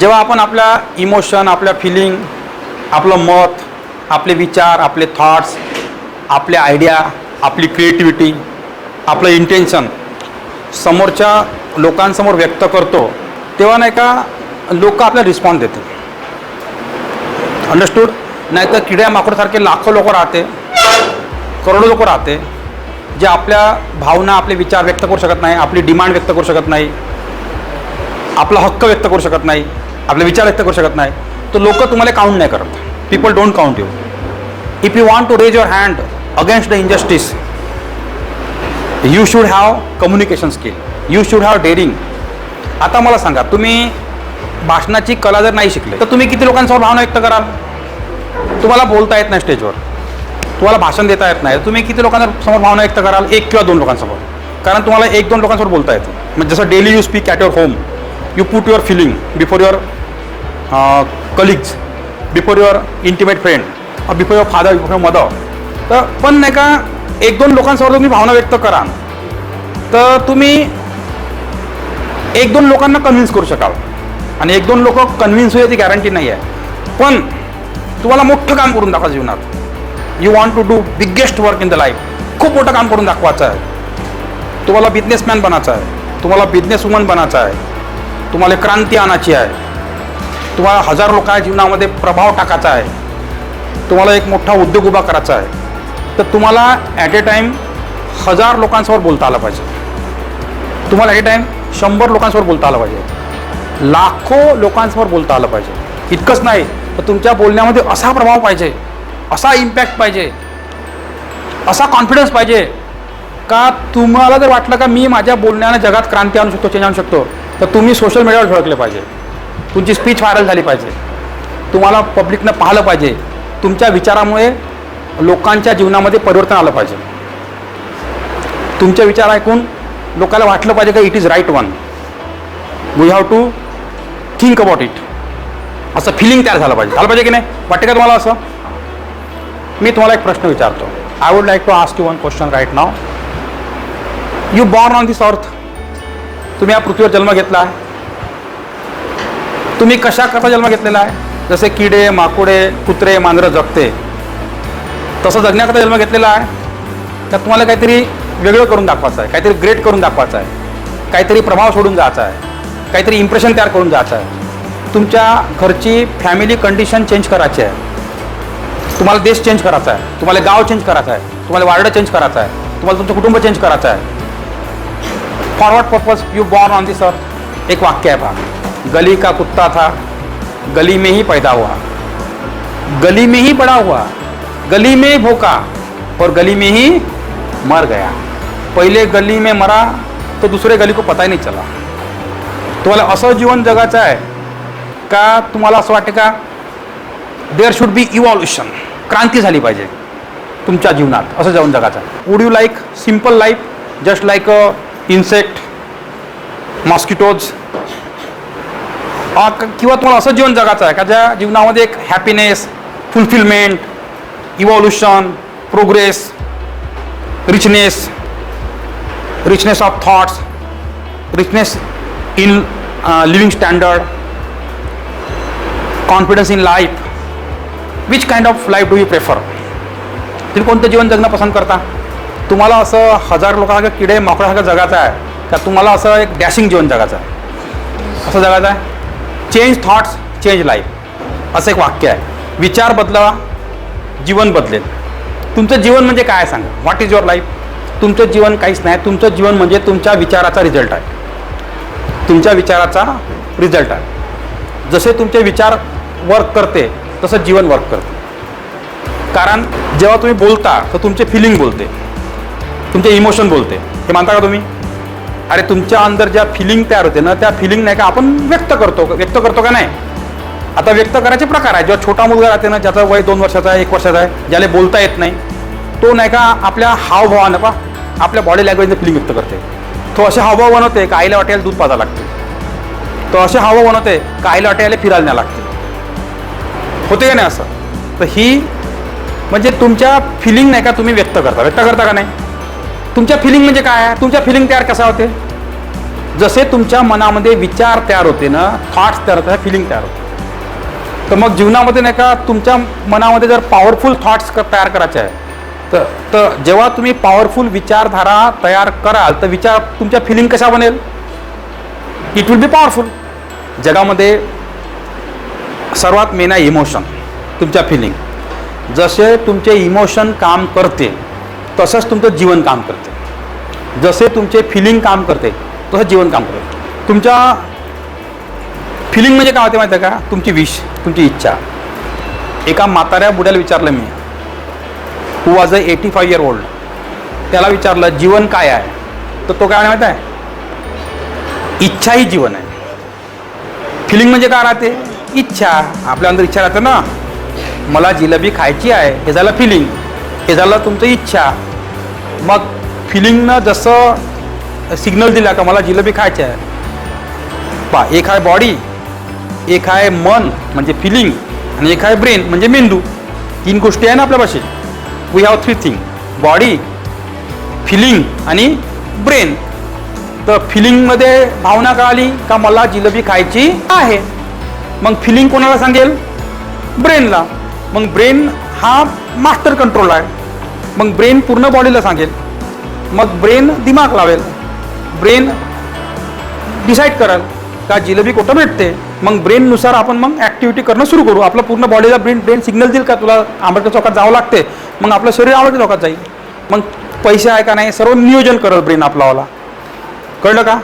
जेव्हा आपण आपल्या इमोशन आपल्या फिलिंग आपलं मत आपले विचार आपले थॉट्स आपले आयडिया आपली क्रिएटिव्हिटी आपलं इंटेन्शन समोरच्या लोकांसमोर व्यक्त करतो तेव्हा नाही का लोक आपल्याला रिस्पॉन्स देते अंडरस्टूड नाही तर किड्या माकडसारखे लाखो लोक राहते करोडो लोक राहते जे आपल्या भावना आपले विचार व्यक्त करू शकत नाही आपली डिमांड व्यक्त करू शकत नाही आपला हक्क व्यक्त करू शकत नाही. आपले विचार व्यक्त करू शकत नाही. तर लोक तुम्हाला काउंट नाही करत. People don't count you if you want to raise your hand against the injustice you should have communication skill you should have daring आता मला सांगा तुम्ही भाषणाची कला जर नाही शिकले तर तुम्ही किती लोकांसमोर भावना व्यक्त कराल? तुम्हाला बोलता येत नाही स्टेजवर तुम्हाला भाषण देता येत नाही. तुम्ही किती लोकांसमोर भावना व्यक्त कराल? एक किंवा दोन लोकांसमोर. कारण तुम्हाला एक दोन लोकांसमोर बोलता येतं. म्हणजे जसं daily you speak at your home you put your feeling before your colleagues before your intimate friend before your father before your mother तर पण नाही का एक दोन लोकांसमोर तुम्ही भावना व्यक्त करा. तर तुम्ही एक दोन लोकांना कन्व्हिन्स करू शकाल. आणि एक दोन लोक कन्व्हिन्स होईल याची गॅरंटी नाही आहे. पण तुम्हाला मोठं काम करून दाखवा जीवनात. You want to do biggest work in the life खूप मोठं काम करून दाखवायचं आहे. तुम्हाला बिझनेसमॅन बनायचं आहे. तुम्हाला बिझनेस वुमन बनायचं आहे. तुम्हाला क्रांती आणायची आहे. तुम्हाला हजार लोकांच्या जीवनामध्ये प्रभाव टाकायचा आहे. तुम्हाला एक मोठा उद्योग उभा करायचा आहे. तर तुम्हाला ॲट ए टाईम हजार लोकांसमोर बोलता आलं पाहिजे. तुम्हाला ॲट ए टाईम शंभर लोकांसमोर बोलता आलं पाहिजे. लाखो लोकांसमोर बोलता आलं पाहिजे. इतकंच नाही तर तुमच्या बोलण्यामध्ये असा प्रभाव पाहिजे असा इम्पॅक्ट पाहिजे असा कॉन्फिडन्स पाहिजे का तुम्हाला जर वाटलं का मी माझ्या बोलण्यानं जगात क्रांती आणू शकतो चेंज आणू शकतो तर तुम्ही सोशल मीडियावर झळकले पाहिजे. तुमची स्पीच व्हायरल झाली पाहिजे. तुम्हाला पब्लिकनं पाहिलं पाहिजे. तुमच्या विचारामुळे लोकांच्या जीवनामध्ये परिवर्तन आलं पाहिजे. तुमचे विचार ऐकून लोकांना वाटलं पाहिजे का it is right one we have to think about it असं फिलिंग तयार झालं पाहिजे. झालं पाहिजे की नाही? वाटते का तुम्हाला असं? मी तुम्हाला एक प्रश्न विचारतो. I would like to ask you one question right now you born on this earth तुम्ही या पृथ्वीवर जन्म घेतला आहे. तुम्ही कशा कसा जन्म घेतलेला आहे? जसे किडे माकुडे कुत्रे मांजरं जगते. तसं जगण्याकरता जन्म घेतलेला आहे? तर तुम्हाला काहीतरी वेगळं करून दाखवायचं आहे. काहीतरी ग्रेट करून दाखवायचं आहे. काहीतरी प्रभाव सोडून जायचा आहे. काहीतरी इम्प्रेशन तयार करून जायचं आहे. तुमच्या घरची फॅमिली कंडिशन चेंज करायची आहे. तुम्हाला देश चेंज करायचा आहे. तुम्हाला गाव चेंज करायचं आहे. तुम्हाला वार्ड चेंज करायचं आहे. तुम्हाला तुमचं कुटुंब चेंज करायचं आहे. For what purpose you born on this earth. एक वाक्य है पहा गली का कुत्ता था गली में ही पैदा हुआ. गली में ही बड़ा हुआ गली में ही भोका और गली में ही मर गया. पहिले गली में मरा तो दुसरे गली को पता ही नहीं चला. तुम्हाला असं जीवन जगाचं आहे का तुम्हाला असं वाटतं का? देअर शुड बी इव्हॉल्युशन क्रांती झाली पाहिजे तुमच्या जीवनात असं जीवन जगाचं. Would you like simple life just like a insect mosquitoes किंवा तुम्हाला असं जीवन जगाचं आहे का ज्या जीवनामध्ये एक happiness fulfilment evolution progress richness richness of thoughts richness in living standard confidence in life which kind of life do you prefer तुम्ही कोणतं जीवन जगणं पसंत करता? तुम्हाला असं हजार लोकांसारखं किडे मोकळ्यासारखं जगायचं आहे का तुम्हाला असं एक डॅशिंग जीवन जगायचं आहे. असं जगायचं आहे? चेंज थॉट्स चेंज लाईफ असं एक वाक्य आहे. विचार बदला जीवन बदलेल. तुमचं जीवन म्हणजे काय सांगा? व्हॉट इज युअर लाईफ तुमचं जीवन काहीच नाही. तुमचं जीवन म्हणजे तुमच्या विचाराचा रिझल्ट आहे. तुमच्या विचाराचा रिझल्ट आहे. जसे तुमचे विचार वर्क करते तसं जीवन वर्क करते. कारण जेव्हा तुम्ही बोलता तर तुमचे फिलिंग बोलते. तुमचे इमोशन बोलते. हे मानता का तुम्ही? अरे तुमच्या अंदर ज्या फिलिंग तयार होते ना त्या फिलिंग नाही का आपण व्यक्त करतो. व्यक्त करतो का नाही? आता व्यक्त करायचे प्रकार आहे जेव्हा छोटा मुलगा राहते ना ज्याचा वय दोन वर्षाचा आहे एक वर्षाचा आहे ज्याला बोलता येत नाही तो नाही का आपल्या हावभावानं पा आपल्या बॉडी लँग्वेजने फिलिंग व्यक्त करते. तो असे हावभाव बनवते का आईला वाटायला दूध पाजा लागते. तो असे हावभाव बनवते का आईला वाटायला फिरायला नाही लागते. होते का नाही असं? तर ही म्हणजे तुमच्या फिलिंग नाही का तुम्ही व्यक्त करता. व्यक्त करता का नाही? तुमच्या फिलिंग म्हणजे काय? आहे तुमच्या फिलिंग तयार कसा होते? जसे तुमच्या मनामध्ये विचार तयार होते ना थॉट्स तयार होतात फिलिंग तयार होते. तर मग जीवनामध्ये नाही का तुमच्या मनामध्ये जर पॉवरफुल थॉट्स क तयार करायचे आहे तर तर जेव्हा तुम्ही पॉवरफुल विचारधारा तयार कराल तर विचार तुमच्या फिलिंग कशा बनेल? इट विल बी पॉवरफुल जगामध्ये सर्वात मेन आहे इमोशन तुमच्या फिलिंग जसे तुमचे इमोशन काम करते तसंच तुमचं जीवन काम करते. जसे तुमचे फिलिंग काम करते तसं जीवन काम करते. तुमच्या फिलिंग म्हणजे काय होते माहिती आहे का? तुमची विश तुमची इच्छा. एका म्हाताऱ्या बुड्याला विचारलं मी who was a eighty five year old त्याला विचारलं जीवन काय आहे? तर तो काय माहिती आहे? इच्छा ही जीवन आहे. फिलिंग म्हणजे काय राहते? इच्छा. आपल्या अंदर इच्छा राहते ना. मला जिलेबी खायची आहे. हे झालं फिलिंग हे झालं तुमचं इच्छा. मग फिलिंगनं जसं सिग्नल दिला का मला जिलेबी खायची आहे पा एक आहे बॉडी एक आहे मन म्हणजे फिलिंग आणि एक आहे ब्रेन म्हणजे मेंदू. तीन गोष्टी आहे ना आपल्या भाषेत we have three thing body feeling आणि ब्रेन तर फिलिंगमध्ये भावना का आली का मला जिलेबी खायची आहे. मग फिलिंग कोणाला सांगेल? ब्रेनला मग ब्रेन हा मास्टर कंट्रोल आहे. मग ब्रेन पूर्ण बॉडीला सांगेल. मग ब्रेन दिमाग लावेल. ब्रेन डिसाईड कराल का जिलेबी कुठं भेटते. मग ब्रेननुसार आपण मग ॲक्टिव्हिटी करणं सुरू करू. आपलं पूर्ण बॉडीला ब्रेन ब्रेन सिग्नल देईल का तुला? आंबेडकर चौकात जावं लागते. मग आपलं शरीर आंबेडकर चौकात जाईल. मग पैसे आहे का नाही? सर्व नियोजन करेल ब्रेन आपलावाला कळलं का?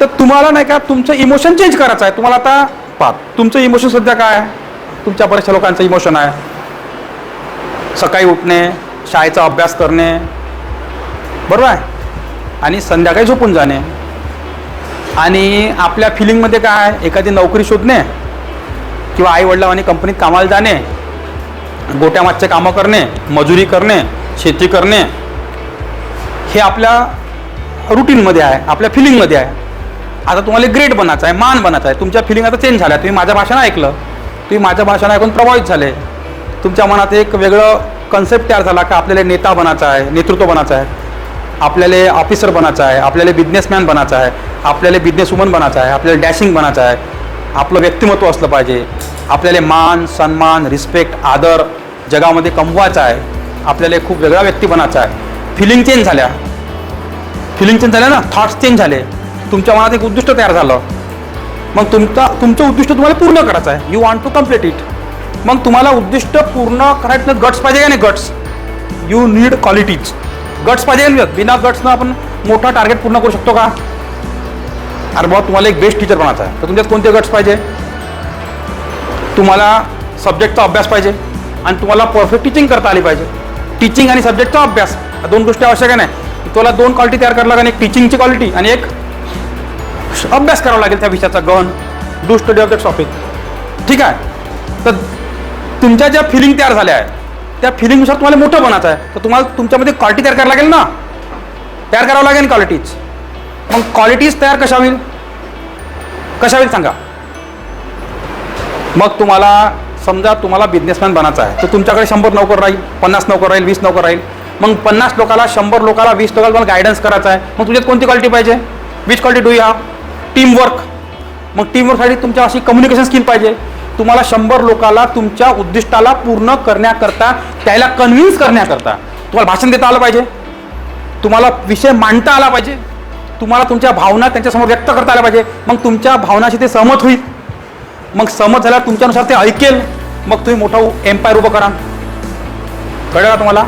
तर तुम्हाला नाही का तुमचं इमोशन चेंज करायचं आहे. तुम्हाला आता पा तुमचं इमोशन सध्या काय आहे? तुमच्या बऱ्याचशा लोकांचं इमोशन आहे. सकाळी उठणे शाळेचा अभ्यास करणे. बरोबर आहे? आणि संध्याकाळी झोपून जाणे. आणि आपल्या फिलिंगमध्ये काय? आहे एखादी नोकरी शोधणे किंवा आई वडिलांनी कंपनीत कामाला जाणे गोट्यामागचे कामं करणे मजुरी करणे शेती करणे हे आपल्या रुटीनमध्ये आहे आपल्या फिलिंगमध्ये आहे. आता तुम्हाला ग्रेट बनायचं आहे मान बनायचा आहे. तुमच्या फिलिंग आता चेंज झाल्या. तुम्ही माझ्या भाषण ऐकलं. तुम्ही माझ्या भाषण ऐकून प्रभावित झाले. तुमच्या मनात एक वेगळं कन्सेप्ट तयार झाला का आपल्याला नेता बनायचा आहे नेतृत्व बनायचं आहे आपल्याला ऑफिसर बनायचं आहे आपल्याला बिझनेसमॅन बनायचं आहे आपल्याला बिझनेस वुमन बनायचं आहे आपल्याला डॅशिंग बनायचं आहे. आपलं व्यक्तिमत्व असलं पाहिजे. आपल्याला मान सन्मान रिस्पेक्ट आदर जगामध्ये कमवायचा आहे. आपल्याला खूप वेगळा व्यक्ती बनायचा आहे. फिलिंग चेंज झाल्या. फिलिंग चेंज झाल्या ना? थॉट्स चेंज झाले. तुमच्या मनात एक उद्दिष्ट तयार झालं. मग तुमचा तुमचं उद्दिष्ट तुम्हाला पूर्ण करायचं आहे. You want to complete it मग तुम्हाला उद्दिष्ट पूर्ण करायचं गट्स पाहिजे का नाही? Guts you need qualities guts पाहिजे का बिना गट्सनं आपण मोठा टार्गेट पूर्ण करू शकतो का? अरे बाबा तुम्हाला एक बेस्ट टीचर बनायचा आहे. तर तुमच्यात कोणते गट्स पाहिजे? तुम्हाला सब्जेक्टचा अभ्यास पाहिजे. आणि तुम्हाला परफेक्ट टीचिंग करता आली पाहिजे. टीचिंग आणि सब्जेक्टचा अभ्यास. या दोन गोष्टी आवश्यक आहे नाही? तुला दोन क्वालिटी तयार करावं लागेल. एक टीचिंगची क्वालिटी आणि एक अभ्यास करावा लागेल त्या विषयाचा गहन do study of the topic ठीक आहे? तर तुमच्या ज्या फिलिंग तयार झाल्या आहेत त्या फिलिंगनुसार तुम्हाला मोठं बनायचं आहे. तर तुम्हाला तुमच्यामध्ये क्वालिटी तयार करावं लागेल ना? तयार करावं लागेल क्वालिटीज मग क्वालिटीज तयार कशा होईल? कशा होईल सांगा. मग तुम्हाला समजा तुम्हाला बिझनेसमॅन बनायचा आहे तर तुमच्याकडे शंभर नोकर राहील पन्नास नोकर राहील वीस नोकर राहील. मग पन्नास लोकाला शंभर लोकाला वीस लोकाला तुम्हाला गायडन्स करायचा आहे. मग तुझ्यात कोणती क्वालिटी पाहिजे? Which quality do you teamwork मग टीमवर्कसाठी तुमच्या अशी कम्युनिकेशन स्किल पाहिजे. तुम्हाला शंभर लोकाला तुमच्या उद्दिष्टाला पूर्ण करण्याकरता त्याला कन्व्हिन्स करण्याकरता तुम्हाला भाषण देता आलं पाहिजे. तुम्हाला विषय मांडता आला पाहिजे. तुम्हाला तुमच्या भावना त्यांच्यासमोर व्यक्त करता आल्या पाहिजे. मग तुमच्या भावनाशी ते सहमत होईल. मग सहमत झाल्यावर तुमच्यानुसार ते ऐकेल. मग तुम्ही मोठा एम्पायर उभं करा कळलं का तुम्हाला?